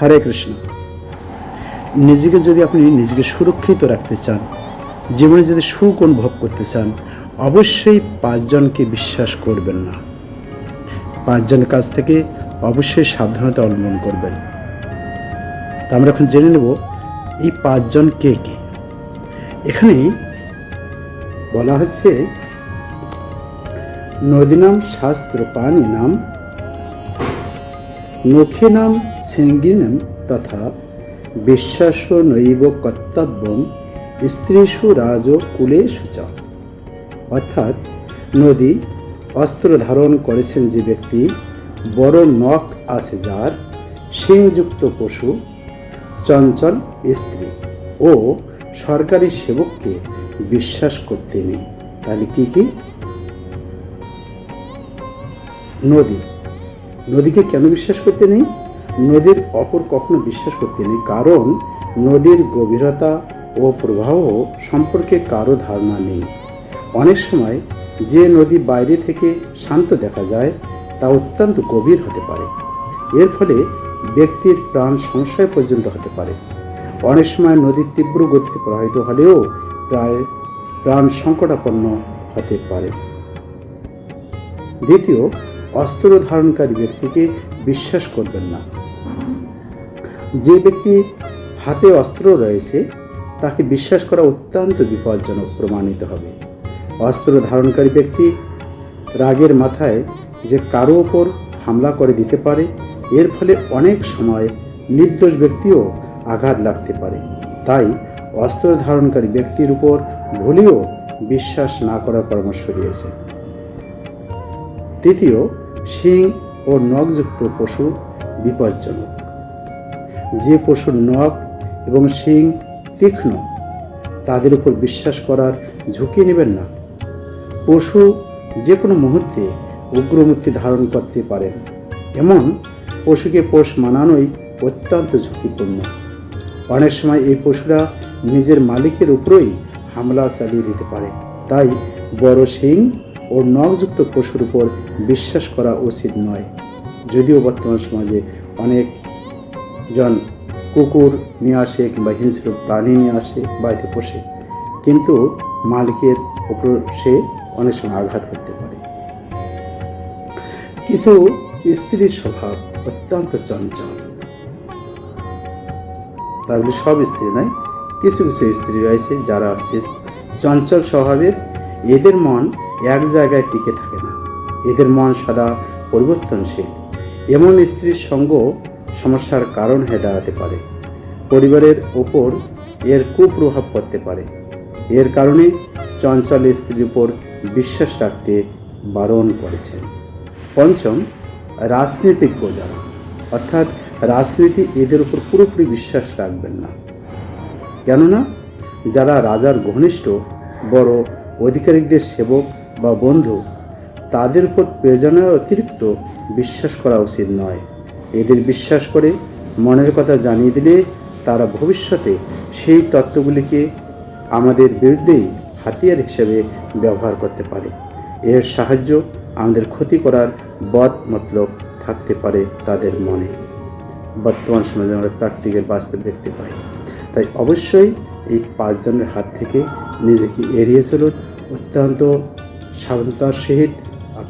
হরে কৃষ্ণ। নিজেকে যদি আপনি নিজেকে সুরক্ষিত রাখতে চান, জীবনে যদি সুখ অনুভব করতে চান, অবশ্যই পাঁচজনকে বিশ্বাস করবেন না। পাঁচজনের কাছ থেকে অবশ্যই সাবধানতা অবলম্বন করবেন। তা আমরা এখন জেনে নেব, এই পাঁচজন কে কে? এখানে বলা হচ্ছে নদীনাম শাস্ত্র পানি নাম নখিনাম শৃঙ্গিনম তথা বিশ্বাস নৈব কর্তব্যম স্ত্রীষু রাজ কুলেষু চ। অর্থাৎ নদী অস্ত্র ধারণ করেছেন যে ব্যক্তি বড় নখ আছে যার সিংযুক্ত পশু চঞ্চল স্ত্রী ও সরকারি সেবককে বিশ্বাস করতে নেই। তাহলে কি কি? নদী। নদীকে কেন বিশ্বাস করতে নেই? নদীর অপর কখনো বিশ্বাস করতে নেই, কারণ নদীর গভীরতা ও প্রবাহ সম্পর্কে কারও ধারণা নেই। অনেক সময় যে নদী বাইরে থেকে শান্ত দেখা যায়, তা অত্যন্ত গভীর হতে পারে। এর ফলে ব্যক্তির প্রাণ সংশয় পর্যন্ত হতে পারে। অনেক সময় নদীর তীব্র গতিতে প্রবাহিত হলেও প্রায় প্রাণ সংকটাপন্ন হতে পারে। দ্বিতীয়, অস্ত্র ধারণকারী ব্যক্তিকে বিশ্বাস করবেন না। যে ব্যক্তি হাতে অস্ত্র রয়েছে, তাকে বিশ্বাস করা অত্যন্ত বিপজ্জনক প্রমাণিত হবে। অস্ত্র ধারণকারী ব্যক্তি রাগের মাথায় যে কারও ওপর হামলা করে দিতে পারে, এর ফলে অনেক সময় নির্দোষ ব্যক্তিও আঘাত লাগতে পারে। তাই অস্ত্র ধারণকারী ব্যক্তির উপর ভুলেও বিশ্বাস না করার পরামর্শ দিয়েছে। তৃতীয় শিং ও নখযুক্ত পশু বিপজ্জনক। যে পশুর নখ এবং শিং তীক্ষ্ণ, তাদের উপর বিশ্বাস করার ঝুঁকি নেবেন না। পশু যে কোনো মুহূর্তে উগ্রমূর্তি ধারণ করতে পারেন এমন পশুকে পোষ মানানোই অত্যন্ত ঝুঁকিপূর্ণ। অনেক সময় এই পশুরা নিজের মালিকের উপরেই হামলা চালিয়ে দিতে পারে। তাই বড় শিং ও নখযুক্ত পশুর উপর বিশ্বাস করা উচিত নয়। যদিও বর্তমান সমাজে অনেক জন কুকুর নিয়ে আসে কিংবা হিংস্র প্রাণী নিয়ে আসে, বাড়িতে পোষে। কিন্তু মালিকের উপর সে অনেক সময় আঘাত করতে পারে। কিছু স্ত্রীর স্বভাব অত্যন্ত চঞ্চল। তাই বলে সব স্ত্রী নয়, কিছু কিছু স্ত্রী রয়েছে যারা হচ্ছে চঞ্চল স্বভাবের। এদের মন এক জায়গায় টিকে থাকে না। এদের মন সদা পরিবর্তনশীল। এমন স্ত্রীর সঙ্গ সমস্যার কারণ হয়ে দাঁড়াতে পারে। পরিবারের ওপর এর কুপ্রভাব পড়তে পারে। এর কারণে চঞ্চল স্ত্রীর উপর বিশ্বাস রাখতে বারণ করেছেন। পঞ্চম রাজনীতিজ্ঞ যারা অর্থাৎ রাজনীতি এদের উপর পুরোপুরি বিশ্বাস রাখবেন না। কেননা, যারা রাজার ঘনিষ্ঠ, বড় অধিকারিকদের সেবক বা বন্ধু, তাদের উপর প্রয়োজনের অতিরিক্ত বিশ্বাস করা উচিত নয়। এদের বিশ্বাস করে, মনের কথা জানিয়ে দিলে তারা ভবিষ্যতে সেই তত্ত্বগুলিকে আমাদের বিরুদ্ধেই হাতিয়ার হিসেবে ব্যবহার করতে পারে। এর সাহায্য আমাদের ক্ষতি করার বদ মতলব থাকতে পারে তাদের মনে। বর্তমান সমাজে আমরা প্রাকৃতিকের বাস্তব দেখতে পাই। তাই অবশ্যই এই পাঁচজনের হাত থেকে নিজেকে এড়িয়ে চলুন। অত্যন্ত সাবধানতার সহিত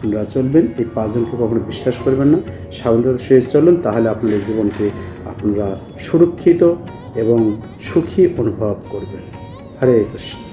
আপনারা চলবেন, এই পাঁচজনকে কখনো বিশ্বাস করবেন না। সাবধানতার সহিত চলুন তাহলে আপনাদের জীবনকে আপনারা সুরক্ষিত এবং সুখী অনুভব করবেন। হরে কৃষ্ণ।